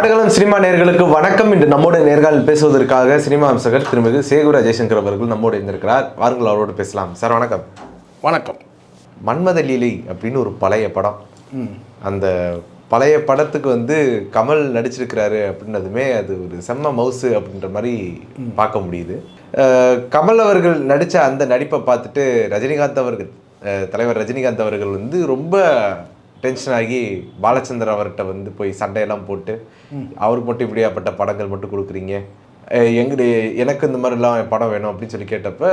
ஆடுகளம் cinema நேயர்களுக்கு வணக்கம். இன்று நம்மோட நேர்காணல் பேசுவதற்காக சினிமா அம்சகர் திருமிகு சேகுரா ஜெயசங்கர் அவர்கள் நம்மோடு இருந்திருக்கிறார் வாருங்கள் அவரோடு பேசலாம். சார் வணக்கம். வணக்கம். மன்மத லீலை அப்படின்னு ஒரு பழைய படம். அந்த பழைய படத்துக்கு வந்து கமல் நடிச்சிருக்கிறாரு அப்படின்னதுமே அது ஒரு செம்ம மவுசு அப்படின்ற மாதிரி பார்க்க முடியுது. கமல் அவர்கள் நடித்த அந்த நடிப்பை பார்த்துட்டு ரஜினிகாந்த் அவர்கள் தலைவர் ரஜினிகாந்த் அவர்கள் வந்து ரொம்ப டென்ஷன் ஆகி பாலச்சந்தர் அவர்கிட்ட வந்து போய் சண்டையெல்லாம் போட்டு அவருக்கு மட்டும் இப்படியாப்பட்ட படங்கள் மட்டும் கொடுக்குறீங்க. எங்கடி எனக்கு இந்த மாதிரிலாம் படம் வேணும் அப்படின்னு சொல்லி கேட்டப்ப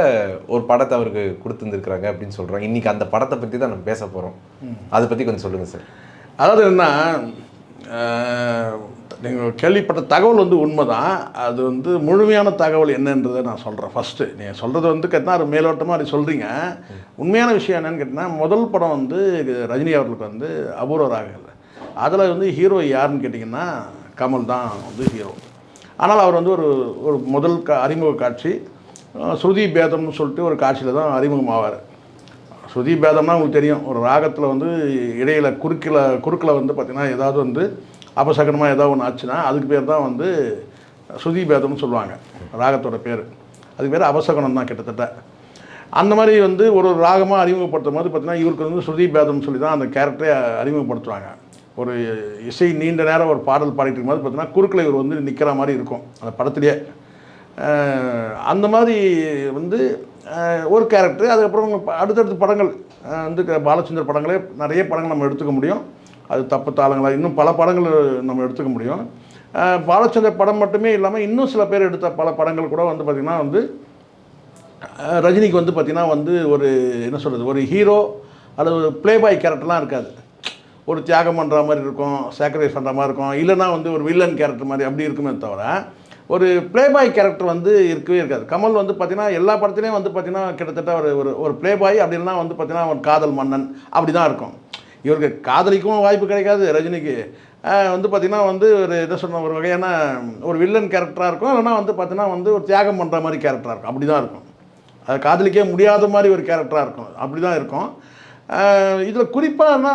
ஒரு படத்தை அவருக்கு கொடுத்துருந்துருக்குறாங்க அப்படின்னு சொல்கிறாங்க இன்னைக்கு அந்த படத்தை பற்றி தான் நம்ம பேச போகிறோம் அதை பற்றி கொஞ்சம் சொல்லுங்கள் சார். அதாவது என்ன நீங்கள் கேள்விப்பட்ட தகவல் வந்து உண்மை தான் அது வந்து முழுமையான தகவல் என்னன்றதை நான் சொல்கிறேன் ஃபஸ்ட்டு நீங்கள் சொல்கிறது வந்து கேட்டால் அது மேலோட்டமாக அப்படி சொல்கிறீங்க உண்மையான விஷயம் என்னன்னு கேட்டிங்கன்னா முதல் படம் வந்து ரஜினி அவர்களுக்கு வந்து அபூர்வ அதில் வந்து ஹீரோ யாருன்னு கேட்டிங்கன்னா கமல் தான் வந்து ஹீரோ ஆனால் அவர் வந்து ஒரு ஒரு முதல் கா அறிமுக காட்சி. ஸ்ருதி பேதம்னு சொல்லிட்டு ஒரு காட்சியில் தான் அறிமுகமாவார். ஸ்ருதி பேதம்னா உங்களுக்கு தெரியும். ஒரு ராகத்தில் வந்து இடையில குறுக்கில் குறுக்கில் வந்து பார்த்திங்கன்னா ஏதாவது வந்து அபசகனமாக ஏதாவது ஒன்று ஆச்சுன்னா அதுக்கு பேர் தான் வந்து ஸ்ருதி பேதம்னு சொல்லுவாங்க. ராகத்தோட பேர். அதுக்கு பேர் அபசகனம் தான் கிட்டத்தட்ட. அந்த மாதிரி வந்து ஒரு ஒரு ராகமாக அறிமுகப்படுத்தும் போது பார்த்திங்கன்னா இவருக்கு வந்து ஸ்ருதி பேதம்னு சொல்லி தான் அந்த கேரக்டரை அறிமுகப்படுத்துவாங்க ஒரு இசை நீண்ட நேரம் ஒரு பாடல் பாடிட்டு இருக்கும்போது பார்த்தீங்கன்னா குறுக்கில் இவர் வந்து நிற்கிற மாதிரி இருக்கும். அந்த படத்துலேயே. அந்த மாதிரி வந்து ஒரு கேரக்டர் அதுக்கப்புறம் அடுத்தடுத்த படங்கள் வந்து பாலச்சந்தர் படங்களே நிறைய படங்கள் நம்ம எடுத்துக்க முடியும். அது தப்பு தாளங்களாக இன்னும் பல படங்கள் நம்ம எடுத்துக்க முடியும். பாலச்சந்தர் படம் மட்டுமே இல்லாமல் இன்னும் சில பேர் எடுத்த பல படங்கள் கூட வந்து பார்த்திங்கன்னா வந்து ரஜினிக்கு வந்து பார்த்திங்கன்னா வந்து ஒரு என்ன சொல்கிறது ஒரு ஹீரோ அல்லது ஒரு ப்ளேபாய் கேரக்டர்லாம் இருக்காது. ஒரு தியாகம் பண்ணுற மாதிரி இருக்கும் சாக்ரிஃபைஸ் பண்ணுற மாதிரி இருக்கும் இல்லைன்னா வந்து ஒரு வில்லன் கேரக்டர் மாதிரி அப்படி இருக்குமே தவிர ஒரு ப்ளேபாய் கேரக்டர் வந்து இருக்கவே இருக்காது. கமல் வந்து பார்த்திங்கன்னா எல்லா படத்துலேயும் வந்து பார்த்திங்கன்னா கிட்டத்தட்ட ஒரு ஒரு ஒரு ப்ளேபாய் அப்படின்னா வந்து பார்த்திங்கன்னா ஒரு காதல் மன்னன் அப்படி தான் இருக்கும். இவருக்கு காதலிக்கும் வாய்ப்பு கிடைக்காது. ரஜினிக்கு வந்து பார்த்திங்கன்னா வந்து ஒரு என்ன சொன்ன ஒரு வகையான ஒரு வில்லன் கேரக்டராக இருக்கும். இல்லைன்னா வந்து பார்த்திங்கன்னா வந்து ஒரு தியாகம் பண்ணுற மாதிரி கேரக்டராக இருக்கும். அப்படி தான் இருக்கும். அது காதலிக்கே முடியாத மாதிரி ஒரு கேரக்டராக இருக்கும். அப்படி தான் இருக்கும் இதில் குறிப்பாக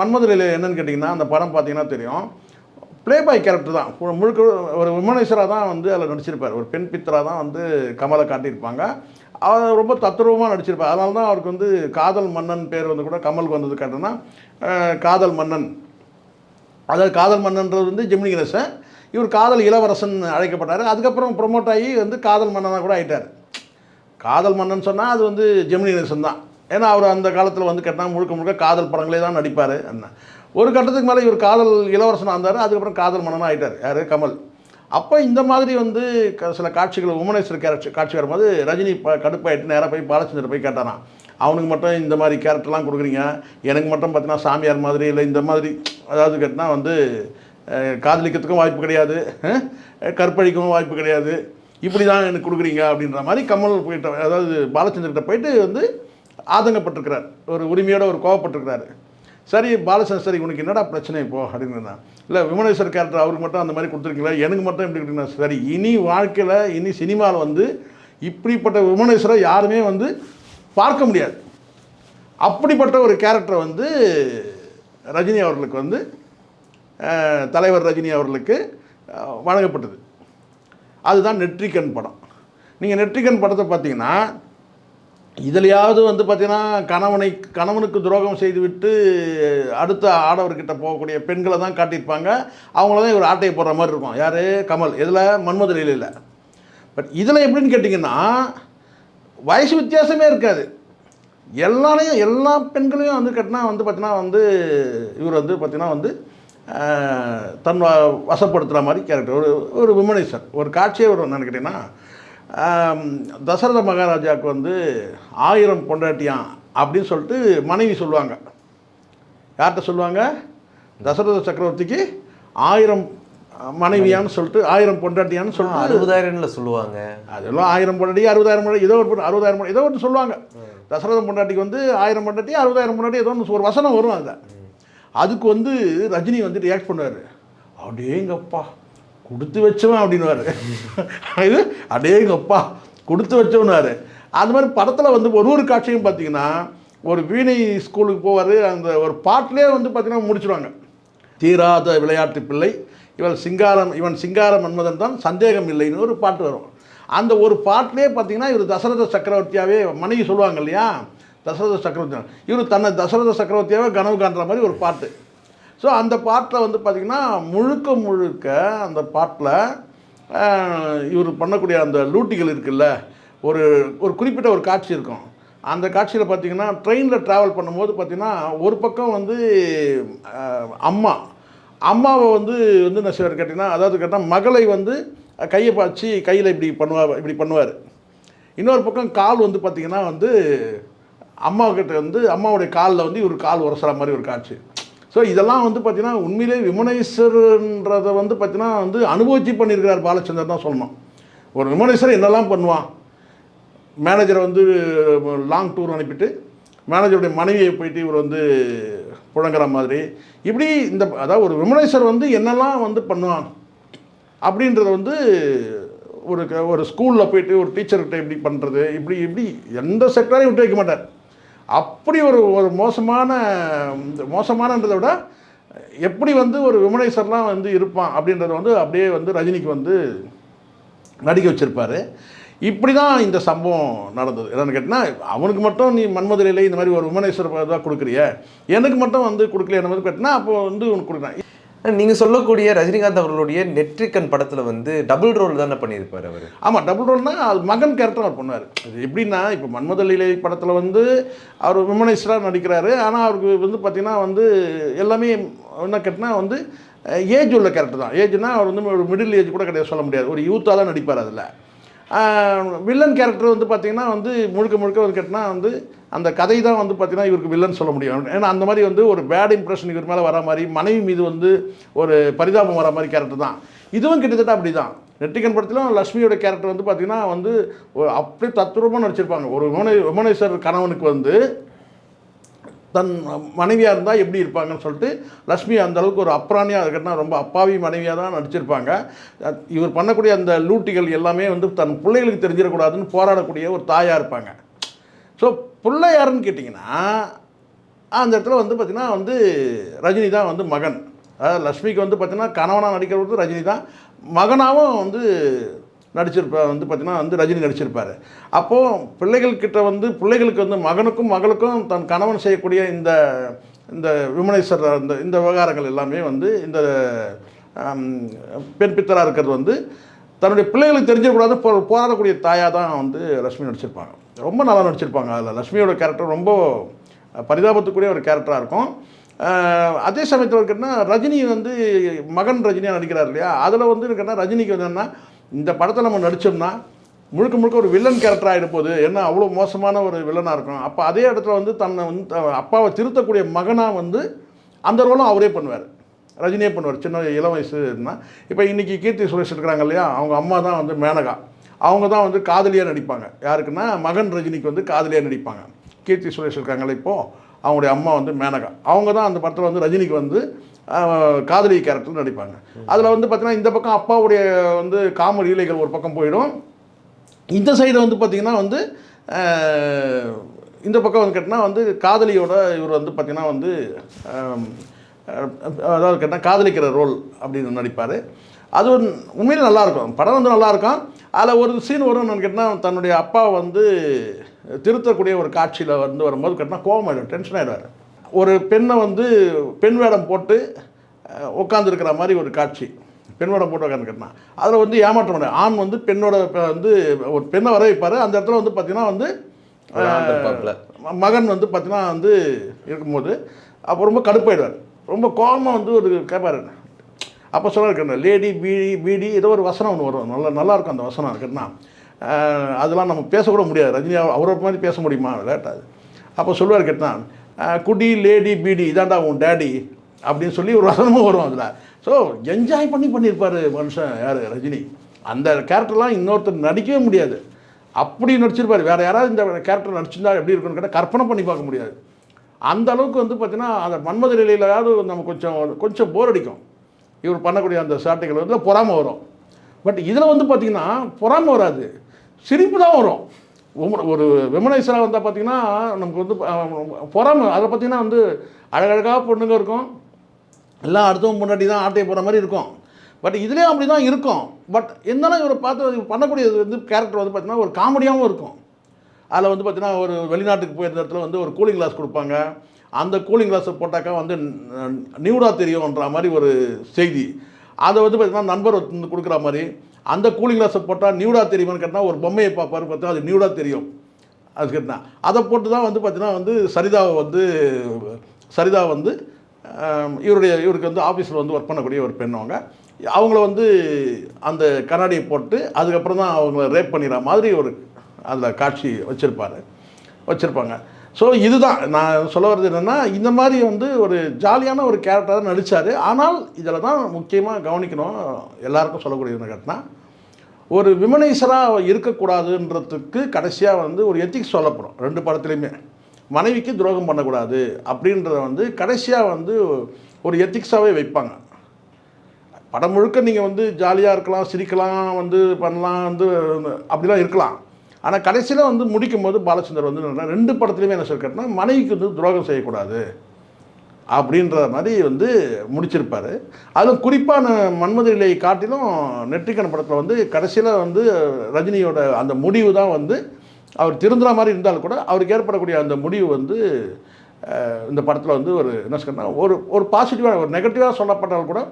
மன்மதுரையில் என்னன்னு கேட்டிங்கன்னா அந்த படம் பார்த்தீங்கன்னா தெரியும். ப்ளே பாய் கேரக்டர் தான் முழுக்க ஒரு விமனேஸ்வராக தான் வந்து அதில் நடிச்சிருப்பார். ஒரு பெண் பித்தராக தான் வந்து கமலை காட்டியிருப்பாங்க. அவர் ரொம்ப தத்ரூபமாக நடிச்சிருப்பார். அதனால தான் அவருக்கு வந்து காதல் மன்னன் பேர் வந்து கூட கமலுக்கு வந்தது கேட்டோன்னா காதல் மன்னன். அதாவது காதல் மன்னன்றது வந்து ஜெமினி கணேசன். இவர் காதல் இளவரசன் அழைக்கப்பட்டார். அதுக்கப்புறம் ப்ரொமோட் ஆகி வந்து காதல் மன்னனாக கூட ஆயிட்டார். காதல் மன்னன் சொன்னால் அது வந்து ஜெமினி கணேசன் தான். ஏன்னா அவர் அந்த காலத்தில் வந்து கேட்டால் முழுக்க முழுக்க காதல் படங்களே தான் நடிப்பார். என்ன? ஒரு கட்டத்துக்கு மேலே இவர் காதல் இளவரசனாக இருந்தார் அதுக்கப்புறம் காதல் மன்னனாக ஆகிட்டார் யார்? கமல். அப்போ இந்த மாதிரி வந்து க- சில காட்சிகள் உமனேஸ்வர் கேரக்டர் காட்சி வரும்போது ரஜினி ப கடுப்பாயிட்டு நேராக போய் பாலச்சந்தர் போய் கேட்டாராம் அவனுக்கு மட்டும் இந்த மாதிரி கேரக்டர்லாம் கொடுக்குறீங்க. எனக்கு மட்டும் பார்த்தீங்கன்னா சாமியார் மாதிரி இல்லை இந்த மாதிரி அதாவது கேட்டினா வந்து காதலிக்கிறதுக்கும் வாய்ப்பு கிடையாது. கற்பழிக்கவும் வாய்ப்பு கிடையாது. இப்படி தான் எனக்கு கொடுக்குறீங்க. அப்படின்ற மாதிரி கமல் போயிட்ட அதாவது பாலச்சந்தர்கிட்ட போயிட்டு வந்து ஆதங்கப்பட்டிருக்கிறார். ஒரு உரிமையோட ஒரு கோவப்பட்டிருக்கிறாரு. சரி பாலசன் சரி உனக்கு என்னடா பிரச்சனை இப்போ? அப்படின்னு இல்லை விமனேஸ்வர் கேரக்டர் அவருக்கு மட்டும் அந்த மாதிரி கொடுத்துருக்கீங்களா? எனக்கு மட்டும் எப்படி கொடுத்தீங்கன்னா சரி இனி வாழ்க்கையில் இனி சினிமாவில் வந்து இப்படிப்பட்ட விமனேஸ்வரை யாருமே வந்து பார்க்க முடியாது. அப்படிப்பட்ட ஒரு கேரக்டரை வந்து ரஜினி அவர்களுக்கு வந்து தலைவர் ரஜினி அவர்களுக்கு வழங்கப்பட்டது. அதுதான் நெற்றிக்கண் படம். நீங்கள் நெற்றிக்கண் படத்தை பார்த்தீங்கன்னா இதுலையாவது வந்து பார்த்தீங்கன்னா கணவனை கணவனுக்கு துரோகம் செய்துவிட்டு அடுத்த ஆடவர்கிட்ட போகக்கூடிய பெண்களை தான் காட்டியிருப்பாங்க. அவங்கள தான் இவர் ஆட்டையை போடுற மாதிரி இருக்கும். யார்? கமல். இதில் மன்மதுரையில் இல்லை. பட் இதில் எப்படின்னு கேட்டிங்கன்னா வயசு வித்தியாசமே இருக்காது. எல்லாரையும் எல்லா பெண்களையும் வந்து கட்டினா வந்து பார்த்தீங்கன்னா வந்து இவர் வந்து பார்த்தீங்கன்னா வந்து தன் வசப்படுத்துகிற மாதிரி கேரக்டர் ஒரு ஒரு விமனேசர் ஒரு காட்சியே வரும் என்னன்னு கேட்டிங்கன்னா தசரத மகாராஜாவுக்கு வந்து ஆயிரம் பொண்டாட்டியான் அப்படின்னு சொல்லிட்டு மனைவி சொல்லுவாங்க. யார்கிட்ட சொல்லுவாங்க? தசரத சக்கரவர்த்திக்கு ஆயிரம் மனைவியான்னு சொல்லிட்டு ஆயிரம் பொண்டாட்டியான்னு சொல்லிட்டு அறுபதாயிரம்ல சொல்லுவாங்க. அதெல்லாம் ஆயிரம் பொண்டாட்டி அறுபதாயிரம் பொண்டாட்டி ஏதோ ஒரு அறுபதாயிரம் ஏதோ ஒன்று சொல்லுவாங்க. தசரதம் பொண்டாட்டிக்கு வந்து ஆயிரம் பொண்டாட்டி அறுபதாயிரம் பொண்டாட்டி ஏதோ ஒன்று ஒரு வசனம் வரும் அதில். அதுக்கு வந்து ரஜினி வந்து ரியாக்ட் பண்ணுவார். அடேங்கப்பா. கொடுத்து வச்சவன் அப்படின்னுவார். இது அடேங்கப்பா கொடுத்து வச்சவனாரு. அது மாதிரி படத்தில் வந்து ஒரு ஒரு காட்சியும் பார்த்தீங்கன்னா ஒரு வீணை ஸ்கூலுக்கு போவார் அந்த ஒரு பாட்டிலே வந்து பார்த்தீங்கன்னா முடிச்சிடுவாங்க தீராத விளையாட்டு பிள்ளை இவள் சிங்காரம் இவன் சிங்கார மன்மதன் தான் சந்தேகம் இல்லைன்னு ஒரு பாட்டு வரும். அந்த ஒரு பாட்டிலே பார்த்தீங்கன்னா இவர் தசரத சக்கரவர்த்தியாகவே மனைவி சொல்லுவாங்க இல்லையா? தசரத சக்கரவர்த்தி இவர் தன்னை தசரத சக்கரவர்த்தியாகவே கனவு காண்ற மாதிரி ஒரு பாட்டு. ஸோ அந்த பாட்டில் வந்து பார்த்திங்கன்னா முழுக்க முழுக்க அந்த பாட்டில் இவர் பண்ணக்கூடிய அந்த லூட்டிகள் இருக்குல்ல ஒரு ஒரு குறிப்பிட்ட ஒரு காட்சி இருக்கும். அந்த காட்சியில் பார்த்தீங்கன்னா ட்ரெயினில் ட்ராவல் பண்ணும்போது பார்த்திங்கன்னா ஒரு பக்கம் வந்து அம்மா. அம்மாவை வந்து வந்து என்ன செய்வார் கேட்டிங்கன்னா அதாவது கேட்டால் மகளை வந்து கையை பாய்ச்சி கையில் இப்படி பண்ணுவா இப்படி பண்ணுவார். இன்னொரு பக்கம் கால் வந்து பார்த்திங்கன்னா வந்து அம்மாக்கிட்ட வந்து அம்மாவுடைய காலில் வந்து இவர் கால் உரசுற மாதிரி ஒரு காட்சி. ஸோ இதெல்லாம் வந்து பார்த்தீங்கன்னா உண்மையிலே விமனேஸ்வரன்றதை வந்து பார்த்தீங்கன்னா வந்து அனுபவிச்சு பண்ணியிருக்கிறார் பாலச்சந்தர் தான் சொல்லணும். ஒரு விமனேஸ்வரர் என்னெல்லாம் பண்ணுவான்? மேனேஜரை வந்து லாங் டூர் அனுப்பிட்டு மேனேஜருடைய மனைவியை போயிட்டு இவர் வந்து புழங்குற மாதிரி. இப்படி இந்த அதாவது ஒரு விமனேஸ்வர் வந்து என்னெல்லாம் வந்து பண்ணுவான்? அப்படின்றத வந்து ஒரு ஒரு ஸ்கூலில் போயிட்டு ஒரு டீச்சர்கிட்ட இப்படி பண்ணுறது இப்படி இப்படி எந்த செக்டரையும் விட்டு வைக்க மாட்டார். அப்படி ஒரு ஒரு மோசமான இந்த மோசமானன்றதை விட எப்படி வந்து ஒரு விமனேஸ்வர்லாம் வந்து இருப்பான் அப்படின்றத வந்து அப்படியே வந்து ரஜினிக்கு வந்து நடிக்க வச்சுருப்பார். இப்படி தான் இந்த சம்பவம் நடந்தது. என்னென்னு கேட்டால் அவனுக்கு மட்டும் நீ மன்மதுரையில் இந்த மாதிரி ஒரு விமனேஸ்வர இதாக கொடுக்குறிய. எனக்கு மட்டும் வந்து கொடுக்கல என்ன மாதிரி கேட்டினா அப்போ வந்து உனக்கு கொடுக்குறேன். நீங்கள் சொல்லக்கூடிய ரஜினிகாந்த் அவர்களுடைய நெற்றிக்கண் படத்தில் வந்து டபுள் ரோல் தானே பண்ணியிருப்பார் அவர். ஆமாம் டபுள் ரோல்னா அது மகன் கேரக்டர் அவர் பண்ணார் அது எப்படின்னா இப்போ மன்மதலிலை படத்தில் வந்து அவர் விமனேஸ்வராக நடிக்கிறாரு. ஆனால் அவருக்கு வந்து பார்த்திங்கன்னா வந்து எல்லாமே என்ன கேட்டினா வந்து ஏஜ் உள்ள கேரக்டர் தான். ஏஜ்னா அவர் வந்து ஒரு மிடில் ஏஜ் கூட கிடையாது சொல்ல முடியாது. ஒரு யூத்தாக தான் நடிப்பார் அதில். வில்லன் கேரக்டர் வந்து பார்த்திங்கன்னா வந்து முழுக்க முழுக்க வந்து கேட்டினா வந்து அந்த கதை தான் வந்து பார்த்திங்கன்னா இவருக்கு வில்லன் சொல்ல முடியும். ஏன்னா அந்த மாதிரி வந்து ஒரு பேட் இம்ப்ரெஷன் இவர் மேலே வர மாதிரி மனைவி மீது வந்து ஒரு பரிதாபம் வர மாதிரி கேரக்டர் தான். இதுவும் கிட்டத்தட்ட அப்படி தான் நெட்டிகன் படத்திலும் லக்ஷ்மியோட கேரக்டர் வந்து பார்த்திங்கன்னா வந்து ஒரு அப்படியே தத்ரூபமாக நடிச்சிருப்பாங்க. ஒரு விமனை விமனேஸ்வர் கணவனுக்கு வந்து தன் மனைவியாக இருந்தால் எப்படி இருப்பாங்கன்னு சொல்லிட்டு லக்ஷ்மி அந்த அளவுக்கு ஒரு அப்ராணியாக இருக்கட்டும் ரொம்ப அப்பாவி மனைவியாக தான் நடிச்சிருப்பாங்க. இவர் பண்ணக்கூடிய அந்த லூட்டிகள் எல்லாமே வந்து தன் பிள்ளைகளுக்கு தெரிஞ்சிடக்கூடாதுன்னு போராடக்கூடிய ஒரு தாயாக இருப்பாங்க. ஸோ பிள்ளை யாருன்னு கேட்டிங்கன்னா அந்த இடத்துல வந்து பார்த்திங்கன்னா வந்து ரஜினி தான் வந்து மகன். அதாவது லக்ஷ்மிக்கு வந்து பார்த்திங்கன்னா கணவனாக நடிக்கிறது ரஜினி தான் மகனாகவும் வந்து நடிச்சிருப்பா வந்து பார்த்திங்கன்னா வந்து ரஜினி நடிச்சிருப்பார். அப்போது பிள்ளைகள்கிட்ட வந்து பிள்ளைகளுக்கு வந்து மகனுக்கும் மகளுக்கும் தன் கணவன் செய்யக்கூடிய இந்த இந்த விமனேஸ்வரர் இந்த இந்த விவகாரங்கள் எல்லாமே வந்து இந்த பெண் பித்தராக இருக்கிறது வந்து தன்னுடைய பிள்ளைகளுக்கு தெரிஞ்சிடக்கூடாது போ போராடக்கூடிய தாயாக தான் வந்து லக்ஷ்மி நடிச்சிருப்பாங்க. ரொம்ப நல்லா நடிச்சிருப்பாங்க அதில். லக்ஷ்மியோட கேரக்டர் ரொம்ப பரிதாபத்துக்குரிய ஒரு கேரக்டராக இருக்கும். அதே சமயத்தில் இருக்குன்னா ரஜினி வந்து மகன் ரஜினியாக நடிக்கிறார் இல்லையா? அதில் வந்து இருக்குன்னா ரஜினிக்கு வந்து இந்த படத்தில் நம்ம நடித்தோம்னா முழுக்க முழுக்க ஒரு வில்லன் கேரக்டர் ஆகிட போகுது. ஏன்னா அவ்வளோ மோசமான ஒரு வில்லனாக இருக்கும். அப்போ அதே இடத்துல வந்து தன்னை வந்து த- அப்பாவை திருத்தக்கூடிய மகனாக வந்து அந்த ரோலும் அவரே பண்ணுவார். ரஜினியே பண்ணுவார். சின்ன இளம் வயசுனா இப்போ இன்றைக்கி கீர்த்தி சுரேஷ் இருக்கிறாங்க இல்லையா? அவங்க அம்மா தான் வந்து மேனகா. அவங்க தான் வந்து காதலியாக நடிப்பாங்க. யாருக்குன்னா மகன் ரஜினிக்கு வந்து காதலியாக நடிப்பாங்க. கீர்த்தி சுரேஷ் இருக்காங்களே இப்போது அவங்களுடைய அம்மா வந்து மேனகா. அவங்க தான் அந்த படத்தில் வந்து ரஜினிக்கு வந்து காதலி கேரக்டர் நடிப்பாங்க. அதில் வந்து பார்த்திங்கன்னா இந்த பக்கம் அப்பாவுடைய வந்து காமெடி இலைகள் ஒரு பக்கம் போயிடும். இந்த சைடு வந்து பார்த்திங்கன்னா வந்து இந்த பக்கம் வந்து கேட்டால் வந்து காதலியோட இவர் வந்து பார்த்திங்கன்னா வந்து அதாவது கேட்டால் காதலிக்கிற ரோல் அப்படின்னு நடிப்பார். அது ஒரு உண்மையிலே நல்லாயிருக்கும். படம் வந்து நல்லாயிருக்கும். அதில் ஒரு சீன் வரும் என்னன்னு கேட்டால் தன்னுடைய அப்பா வந்து திருத்தக்கூடிய ஒரு காட்சியில் வந்து வரும்போது கேட்டால் கோவம் ஆகிடும் டென்ஷன் ஆகிடுவார் ஒரு பெண்ணை வந்து பெண் வேடம் போட்டு உட்காந்துருக்கிற மாதிரி ஒரு காட்சி. பெண் வேடம் போட்டு உட்காந்து கேட்டான் அதில் வந்து ஏமாற்ற முடியாது ஆண் வந்து பெண்ணோட வந்து ஒரு பெண்ணை வர வைப்பார். அந்த இடத்துல வந்து பார்த்தீங்கன்னா வந்து மகன் வந்து பார்த்தீங்கன்னா வந்து இருக்கும்போது அப்போ ரொம்ப கடுப்பாயிடுவார். ரொம்ப கோபமாக வந்து ஒரு கேட்பாரு அப்போ சொல்லியிருக்கேன் லேடி பீடி பீடி ஏதோ ஒரு வசனம் ஒன்று வரும். நல்லா நல்லா இருக்கும் அந்த வசனம் இருக்குன்னா அதெல்லாம் நம்ம பேசக்கூட முடியாது. ரஜினி அவ- அவரை மாதிரி பேச முடியுமா? லேட்டாது அப்போ சொல்லுவார் கேட்டான் குடி லேடி பீடி இதாண்டா உன் டேடி அப்படின்னு சொல்லி ஒரு வசனமும் வரும் அதில். ஸோ என்ஜாய் பண்ணி பண்ணியிருப்பார் மனுஷன் யார்? ரஜினி. அந்த கேரக்டர்லாம் இன்னொருத்தர் நடிக்கவே முடியாது. அப்படி நடிச்சிருப்பார். வேறு யாராவது இந்த கேரக்டர் நடிச்சிருந்தா எப்படி இருக்குன்னு கேட்டால் கற்பனை பண்ணி பார்க்க முடியாது. அந்த அளவுக்கு வந்து பார்த்தீங்கன்னா அந்த மன்மத நிலையிலாவது நம்ம கொஞ்சம் கொஞ்சம் போர் அடிக்கும். இவர் பண்ணக்கூடிய அந்த சாட்டைகள் வந்து பொறாமை வரும். பட் இதில் வந்து பார்த்திங்கன்னா பொறாமை வராது. சிரிப்பு தான் வரும். ஒரு விமனேஸ்வரா வந்தால் பார்த்தீங்கன்னா நமக்கு வந்து பொறாமல் பொறாமை. அதை பார்த்தீங்கன்னா வந்து அழகழகாக பொண்ணுங்க இருக்கும். எல்லாம் அடுத்தவங்க முன்னாடி தான் ஆட்டையை போகிற மாதிரி இருக்கும். பட் இதுலேயும் அப்படி தான் இருக்கும். பட் இருந்தாலும் இவரை பார்த்து பண்ணக்கூடியது வந்து கேரக்டர் வந்து பார்த்தீங்கன்னா ஒரு காமெடியாகவும் இருக்கும். அதில் வந்து பார்த்திங்கன்னா ஒரு வெளிநாட்டுக்கு போயிருந்த இடத்துல வந்து ஒரு கூலிங் கிளாஸ் கொடுப்பாங்க. அந்த கூலிங் கிளாஸை போட்டாக்கா வந்து நியூடா தெரியும்ன்ற மாதிரி ஒரு செய்தி. அதை வந்து பார்த்தீங்கன்னா நண்பர் வந்து கொடுக்குற மாதிரி அந்த கூலிங் கிளாஸை போட்டால் நியூடா தெரியுமான்னு கேட்டால் ஒரு பொம்மையை பார்ப்பாரு பார்த்தா அது நியூடா தெரியும். அது கேட்டால் அதை போட்டு தான் வந்து பார்த்தீங்கன்னா வந்து சரிதாவை வந்து சரிதா வந்து இவருடைய இவருக்கு வந்து ஆஃபீஸில் வந்து ஒர்க் பண்ணக்கூடிய ஒரு பெண் அவங்க. அவங்கள வந்து அந்த கண்ணாடியை போட்டு அதுக்கப்புறம் தான் அவங்கள ரேப் பண்ணிடுற மாதிரி ஒரு அதில் காட்சி வச்சுருப்பாரு. வச்சுருப்பாங்க. ஸோ இதுதான். நான் சொல்ல வர்றது என்னென்னா இந்த மாதிரி வந்து ஒரு ஜாலியான ஒரு கேரக்டராக நடித்தார் ஆனால் இதில் தான் முக்கியமாக கவனிக்கணும். எல்லாருக்கும் சொல்லக்கூடிய ஒரு கட்டினா ஒரு விமனைசராக இருக்கக்கூடாதுன்றதுக்கு கடைசியாக வந்து ஒரு எத்திக்ஸ் சொல்லப்படும். ரெண்டு படத்துலையுமே. மனைவிக்கு துரோகம் பண்ணக்கூடாது அப்படின்றத வந்து கடைசியாக வந்து ஒரு எத்திக்ஸாகவே வைப்பாங்க. படம் முழுக்க நீங்கள் வந்து ஜாலியாக இருக்கலாம் சிரிக்கலாம் வந்து பண்ணலாம் வந்து அப்படிலாம் இருக்கலாம். ஆனால் கடைசியில் வந்து முடிக்கும் போது பாலச்சந்தர் வந்து என்னன்னா, ரெண்டு படத்துலையுமே என்ன சொல்லிக்கட்டினா மனைவிக்கு வந்து துரோகம் செய்யக்கூடாது. அப்படின்ற மாதிரி வந்து முடிச்சிருப்பார். அதுவும் குறிப்பான மன்மதிலை காட்டிலும் நெற்றிக்கண் படத்தில் வந்து கடைசியில் வந்து ரஜினியோட அந்த முடிவு தான் வந்து அவர் திருந்துற மாதிரி இருந்தாலும் கூட அவருக்கு ஏற்படக்கூடிய அந்த முடிவு வந்து இந்த படத்தில் வந்து ஒரு என்ன சொன்னால் ஒரு ஒரு பாசிட்டிவாக ஒரு நெகட்டிவாக சொல்லப்பட்டாலும் கூட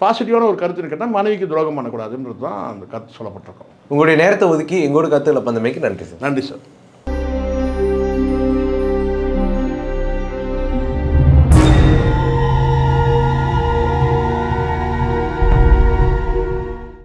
பாசிட்டிவான ஒரு கருத்து கேட்டால் மனைவிக்கு துரோகம் பண்ணக்கூடாதுன்றது தான் அந்த கருத்து சொல்லப்பட்டிருக்கும். உங்களுடைய நேரத்தை ஒதுக்கி எங்களோட கருத்துக்களை பந்தமைக்கு நன்றி சார். நன்றி சார்.